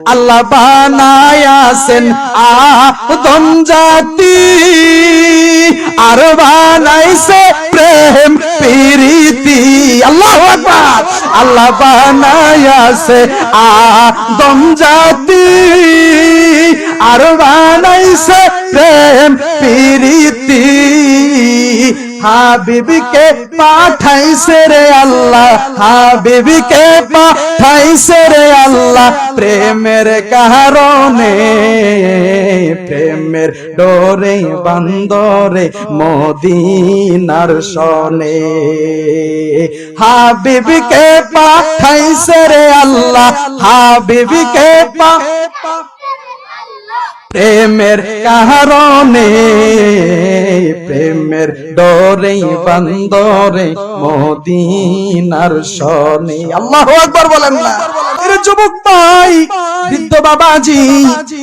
আল্লাহ বানায়াছেন আদম জাতি, আর বানাইছে প্রেম, প্রীতি। আল্লাহ আকবার। আল্লাহ বানায়াছে আদম জাতি, আর বানাইছে প্রেম, প্রীতি। হাবিবকে পাঠাইছে রে আল্লাহ, হাবিবকে পাঠাইছে রে আল্লাহ, প্রেমের কারণে, প্রেমের ডোরে, বান্দরে, মদিনার সনে হাবিবকে পাঠাইছে রে আল্লাহ, হাবিবকে পা প্রেমের কারণে, প্রেমের ডরে, বান্দরে, মদিনার সনে আল্লাহ আকবার বলেন না। যুবক ভাই, বৃদ্ধ বাবাজি,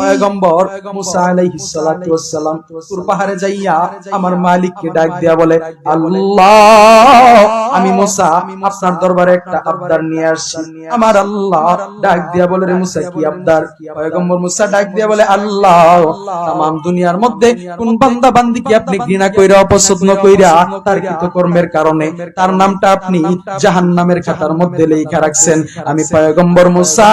পয়গম্বর মুসা আলাইহিস সালাতু ওয়াস সালাম পাহাড়ে যাইয়া আমার মালিককে ডাক দিয়া বলে, আল্লাহ আমি মুসা আপনার দরবারে একটা আবদার নিয়ে আসছি আমার আল্লাহ ডাক দিয়া বলে রে মুসা কি আবদার? পয়গম্বর মুসা ডাক দিয়া বলে আল্লাহ তাম দুনিয়ার মধ্যে কোন বান্দা বান্দি কি আপনি ঘৃণা কইরা অপছন্দ কইরা তার কৃতকর্মের কারণে তার নামটা আপনি জাহান্নামের খাতার মধ্যে লেখা রাখছেন। আমি পয়গম্বর মুসা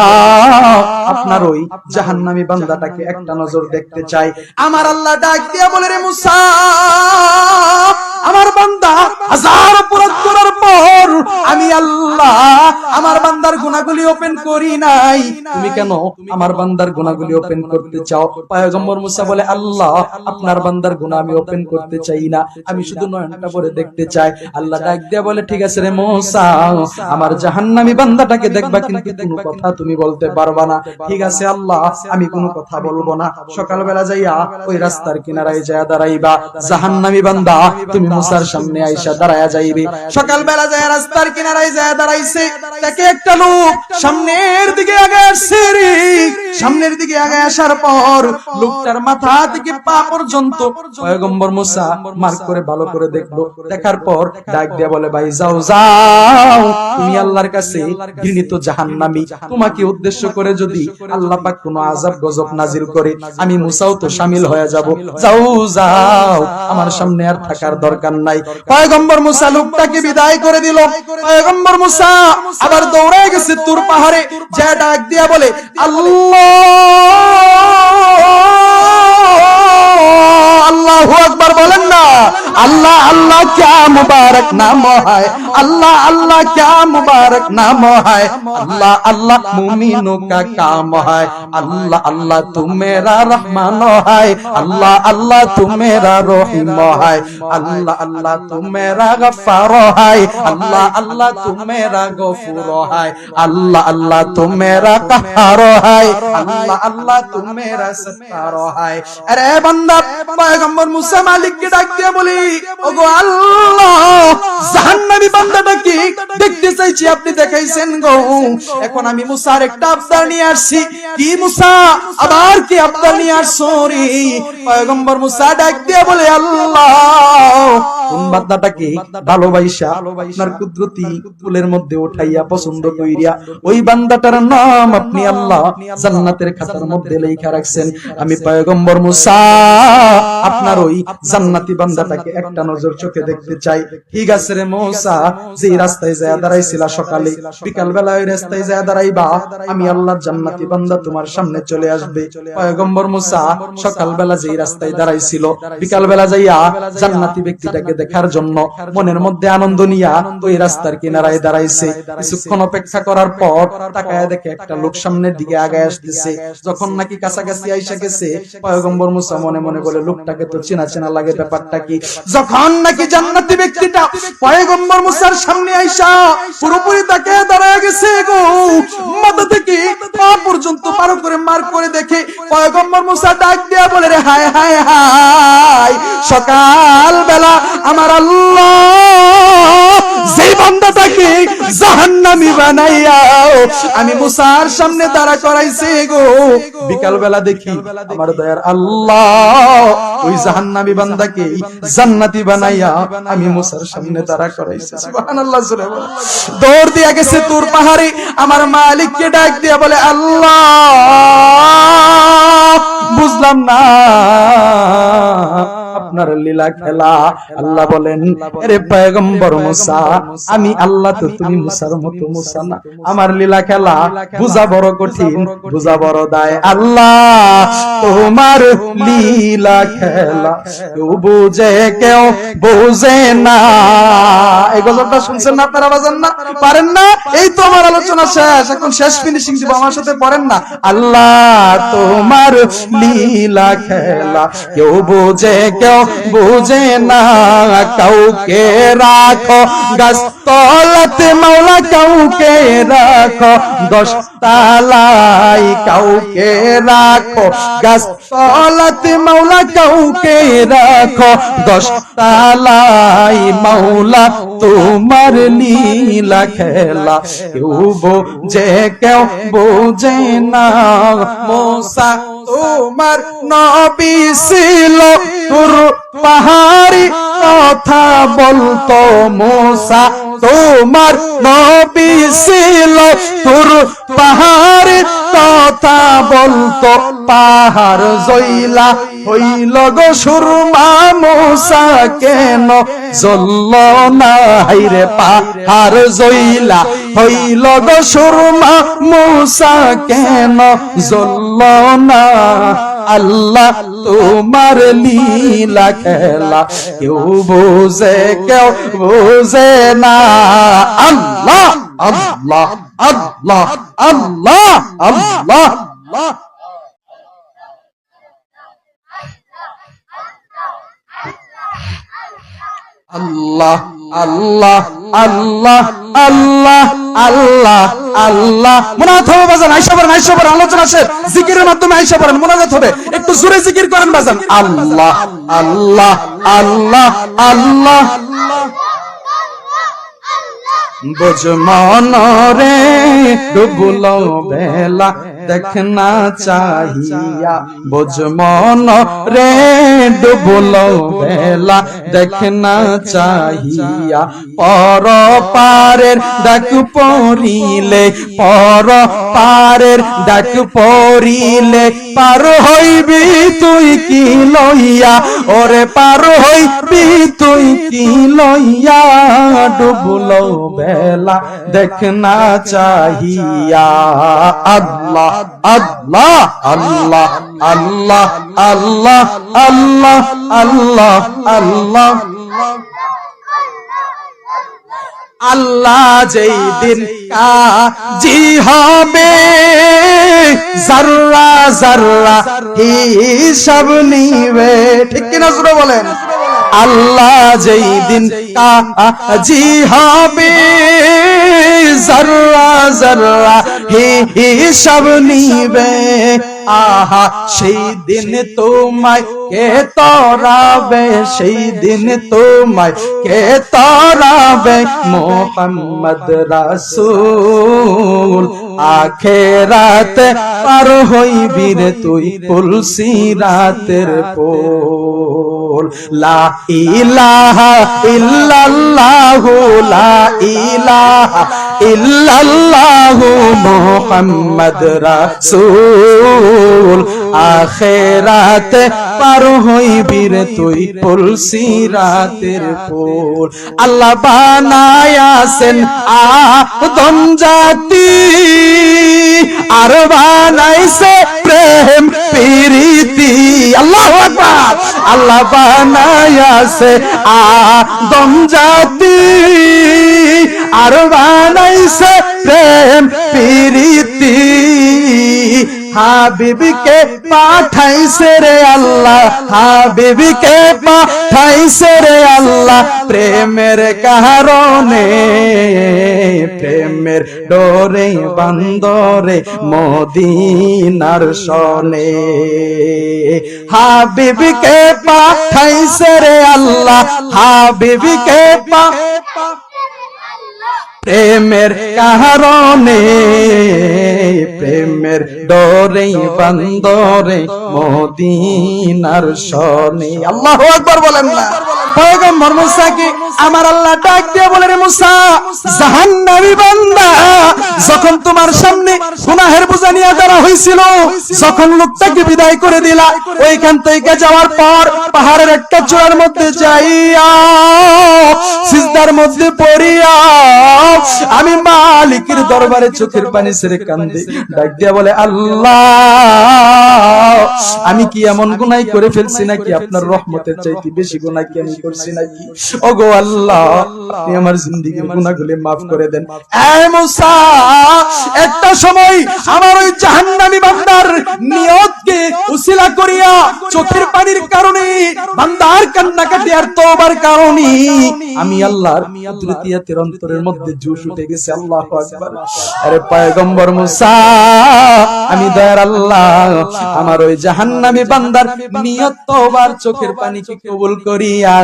আপনার ওই জাহান্নামী বান্দাটাকে একটা নজর দেখতে চাই। আমার আল্লাহ ডাক দিয়া বলে রে মুসা আমার বান্দা হাজার অপরাধ করার পর আমি আল্লাহ আমার বান্দার গুণাগুলি ওপেন করি নাই। তুমি কেন আমার বান্দার গুণাগুলি ওপেন করতে চাও? পয়গম্বর মুসা বলে, আল্লাহ, আপনার বান্দার গুণা আমি ওপেন করতে চাই না। আমি শুধু নয়নটা পরে দেখতে চাই। আল্লাহ ডাক দিয়া বলে, ঠিক আছে রে মুসা, আমার জাহান্নামী বান্দাটাকে দেখবা কিন্তু কোনো কথা তুমি বলতে পারবা না। ঠিক আছে আল্লাহ, আমি কোনো কথা বলব না। সকালবেলা যাইয়া ওই রাস্তার কিনারায় যায় দাঁড়াইবা। জাহান্নামী বান্দা, তুমি মুসার সামনে আইসা দাঁড়ায়া যাইবে। সকালবেলা যায় রাস্তার কিনারায় যায় দাঁড়াইছে। তাকে একটা লোক সামনের দিকে আগে আসছে সামনের দিকে আগে আসার পর লোকটার মাথা থেকে পা পর্যন্ত পয়গম্বর মুসা মার্ক করে ভালো করে দেখল। দেখার পর ডাক দিয়া বলে, ভাই, যাও যাও। তুমি আল্লাহর কাছে ঘৃণিত জাহান্নামী। তোমাকে উদ্দেশ্য করে যদি আল্লাহ পাক কোনো আযাব গজব নাজিল করে, আমি মুসাও তো শামিল হয়ে যাব। যাও যাও। আমার সামনে আর থাকার দরকার নাই। পয়গম্বর মুসা লোকটাকে বিদায় করে দিল। পয়গম্বর মুসা আবার দৌড়ে গেছে তুর পাহাড়ে, যা ডাক দিয়া বলে, আল্লাহ আল্লাহ আকবার বলেন না, আল্লাহ আল্লাহ क्या मुबारक नाम है अल्लाह अल्लाह क्या मुबारक नाम है अल्लाह अल्लाह मुमिनों का काम है अल्लाह अल्लाह तू मेरा रहमान है अल्लाह अल्लाह तू मेरा रहीम है अल्लाह अल्लाह तू मेरा गफ्फार है अल्लाह अल्लाह तू मेरा गफूर है अल्लाह अल्लाह तू मेरा कहार है अल्लाह अल्लाह तू मेरा सत्तार है अरे बंदा पैगंबर मूसा मालिक के डाक दिया बोली ওগো আল্লাহ, জাহান্নামী বান্দাটাকে চাইছি, আপনি দেখাইছেন গো। এখন আমি মুসার একটা আবদার নিয়ে আসছি। কি মুসা? আবার কি আবদার নিয়ে আসছো রে? পয়গম্বর মুসা ডাক দিয়ে বলে, আল্লাহ আপনার ওই আল্লাহ আমি পয়গম্বর মুসা, আপনার ওই জান্নাতি বান্দাটাকে একটা নজর চোখে দেখতে চাই। ঠিক আছে রে মৌসা যে রাস্তায় যায় দাঁড়াইছিল সকালে বিকাল বেলা ওই রাস্তায় যায় দাঁড়াইবা, আমি আল্লাহর জান্নাতি বান্দা তোমার সামনে চলে আসবে। পয়গম্বর মুসা সকাল বেলা যে রাস্তায় দাঁড়াইছিল বিকাল বেলা যাইয়া জান্নাতি ব্যক্তিটাকে দেখার জন্য মনের মধ্যে আনন্দ নিয়া ওই রাস্তার কিনারায় দাঁড়াইছে। কিছুক্ষণ অপেক্ষা করার পর তাকায় দেখে একটা লোক সামনের দিকে আগায় আসতেছে। যখন নাকি কাছাকাছি আইসা গেছে, পয়গম্বর মুসা মনে মনে বলে, লোকটাকে তো চেনা চেনা লাগে ব্যাপারটা কি? যখন নাকি জান্নাতি ব্যক্তিটা পয়গম্বর মুসার সামনে আইসা পুরোপুরি তাকে দাঁড়ায় গেছে গো, মাথা থেকে পা পর্যন্ত পার করে মার করে দেখে পয়গম্বর মুসা ডাক দিয়া বলে, রে হায় হায় হায় সকাল বেলা আমার আল্লাহ যেই বান্দাটাকে জাহান্নামী বানাইয়া আমি মুসার সামনে দাঁড়া করাইছে গো। বিকাল বেলা দেখি আমার দয়ার আল্লাহ ওই জাহান্নামী বান্দাকে জান্নাতি বানাইয়া আমি মুসার সামনে দাঁড়া করাইছে। সুবহানাল্লাহ। দৌড় দিয়া গেছে তোর পাহাড়ে, আমার মালিককে ডাক দিয়া বলে, আল্লাহ, বুঝলাম না। আপনার লীলা খেলা। আল্লাহ বলেন আরে পয়গম্বর মুসা, আমি আল্লাহ তো তুমি মুসার মতো মুসা না। আমার লীলা খেলা বুঝা বড় কঠিন, বুঝা বড় দায়। আল্লাহ, তোমার লীলা খেলা কেউ বুঝে কেউ বুঝে না। এই গজলটা শুনছেন না আপনারা, বাজান না? পারেন না? এই তো আমার আলোচনা শেষ। এখন শেষ ফিনিশিং দিব, আমার সাথে পড়েন না। আল্লাহ, তোমার লীলা খেলা কেউ বোঝে কেউ বোঝে না, কাউকে রাখো। গাছ তলাতে মাওলা, কাউকে রাখো। দশ তালাই কাউকে রাখো। গাছ তলাতে মাওলা, কাউকে রাখো। দশ তালাই মাওলা, তোমার লীলা খেলা। কেউ বোঝে কেউ বোঝে না মোসা তোমার নবী ছিল পাহাড়ি কথা বলতো মোসা। তোমার নবী ছিল তোর পাহাড়ি কথা বলতো। পাহাড় জইলা হইল গো সুরমা মোসা কেন? জল্ল না, হাইরে পাহাড় জইলা। হইল গো সুরমা মোসা কেন? জল্ল না, আল্লাহ তোমার লীলা খেলা। কেউ বোঝে কেউ বোঝে না। আল্লাহ আল্লাহ আল্লাহ আল্লাহ আল্লাহ। আল্লাহ আল্লাহ আল্লাহ আল্লাহ আল্লাহ আল্লাহ। মোনাজাত হবে বাজান, আইসা পড়েন আইসা পড়েন, আলোচনা শেষ। জিকিরের মাধ্যমে আইসা পড়েন মোনাজাত হবে, একটু জোরে জিকির করেন বাজান। আল্লাহ আল্লাহ আল্লাহ আল্লাহ। বোঝ মন রে বেলা। দেখনা চাহিয়া, বোঝ মন রে ডুবল বেলা। দেখনা চাহিয়া, পর পারের ডাক পড়িলে, পর পারের ডাক পড়িলে। পার হইবি তুই কি লইয়া? ওরে পার হইবি তুই কি লইয়া? ডুবল বেলা। দেখনা চাহিয়া, আল্লাহ আল্লাহ আল্লাহ আল্লাহ আল্লাহ আল্লাহ আল্লাহ আল্লাহ। আল্লাহ যেই দিন কাজি হবে জাররা জাররা হিসাব নিবে, ঠিক কিনা জুড়ে বলেন? আল্লাহ যেই দিন কাজি হবে হে হে সব নিবে। আহা, সেই দিন তোমায় কে তরাবে, সেই দিন তোমায় কে তরাবে মোহাম্মদ রাসূল। আখেরাত পার হইবি রে তুই তুলসি রাতের পোল লা ইলাহা ইল্লাল্লাহু লা ইলাহা ইল্লাল্লাহু মুহাম্মদ রাসূল। আখেরাত পার হইবি রে তুই তুলসি রাতের পোল আল্লাহ বানায়াছেন আদম জাতি, আর বানাইছে প্রেম প্রীতি। আল্লাহ আকবার। আল্লাহ বানায়াছে আদম জাতি, আর বানাইছে প্রেম প্রীতি। হাবিবকে পাঠাইছে রে আল্লাহ, হাবিবকে পাঠাইছে রে আল্লাহ প্রেমের কারণে। প্রেমের ডোরে, বান্দরে, মদিনার সনে। হাবিবকে পাঠাইছে রে আল্লাহ, হাবিবকে পা প্রেমের কারণে, প্রেমের ডরে, বান্দরে, মদিনার সনে আল্লাহ একবার বলেন না। পয়গম্বর মুসাকে আমার আল্লাহ ডাক দিয়ে বলে রে মুসা, জাহান্নামী বান্দা যখন তোমার সামনে গুনাহের বোঝা নিয়ে দাঁড়া হয়েছিল, যখন লোকটাকে বিদায় করে দিলা, ওইখান থেকে যাওয়ার পর পাহাড়ের একটা চূড়ার মধ্যে যাইয়া, সিজদার মধ্যে পড়িয়া, আমি মালিকের দরবারে চোখের পানি ছেড়ে কান্দে, ডাক দিয়া বলে, আল্লাহ! আমি কি এমন গুনাই করে ফেলছি নাকি? আপনার রহমতের চাইতে বেশি গুনাহ কি আমি করছি নাকি? ওগো আল্লাহ, আপনি আমার জিন্দেগির গুনাহগুলি মাফ করে দেন। একটা সময় আমার ওই জাহান্নামী বান্দার নিয়তকে উসিলা করিয়া চোখের পানির কারণে বান্দার কান্নাকাটি আর তোবার কারণে আমি আল্লাহর তৃতীয়াতের অন্তরের মধ্যে জোশ উঠে গেছে। আল্লাহ আকবার। আরে পয়গম্বর মুসা আমি দয়ার আল্লাহ, আমার ওই জাহান্নামী বান্দার নিয়ত তোবার চোখের পানিকে কবুল করিয়া,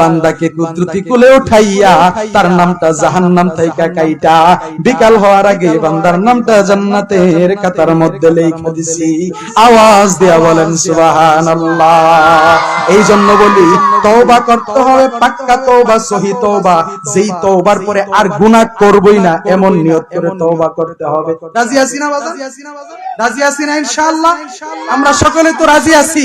বান্দাকে কুদরতি কুলে উঠাইয়া, তার নামটা জাহান্নাম থাইকা কাইটা। বিকাল হওয়ার আগে বান্দার নামটা জান্নাতের কাতার মধ্যে লেখা দিছি। আওয়াজ দিয়া বলেন, সুবহানাল্লাহ। এই জন্য বলি, তওবা করতে হবে, পাক্কা তওবা, সহি তওবা। যেই তওবার পরে আর গুনাহ করবই না, এমন নিয়ত করে তওবা করতে হবে। রাজি আছি না বাজার রাজি আছি না ইনশাআল্লাহ? আমরা সকলে তো রাজি আছি।